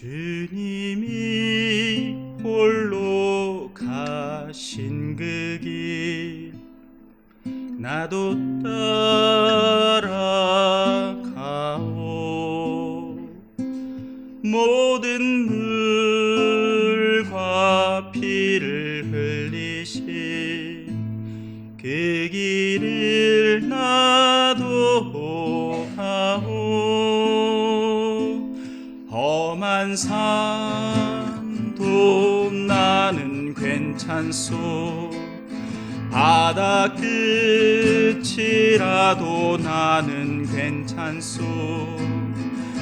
주님이 홀로 가신 그 길 나도 따라가오. 모든 물과 피를 흘리신 그 길을 나도 험한 산도 나는 괜찮소. 바다 끝이라도 나는 괜찮소.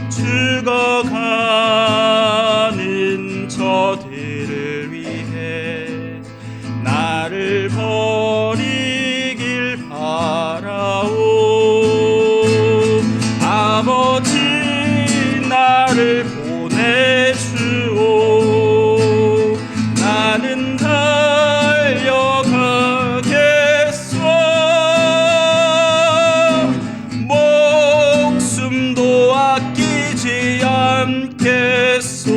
죽어가는 저들을 위해 나를 버 주오 나는 달려가겠소. 목숨도 아끼지 않겠소.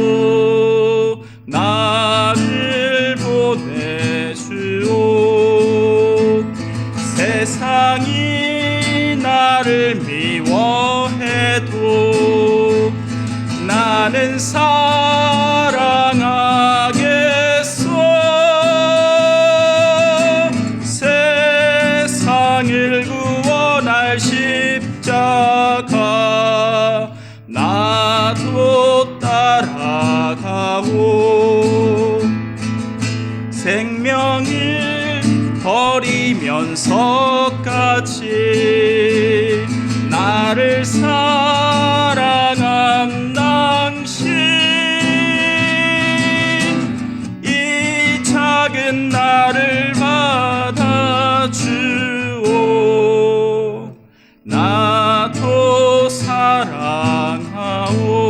나를 보내주오. 세상이 나를 미워해도 나는 사랑하겠소. 세상을 구원할 십자가 나도 따라가오. 생명을 버리면서까지 나를 사 Oh.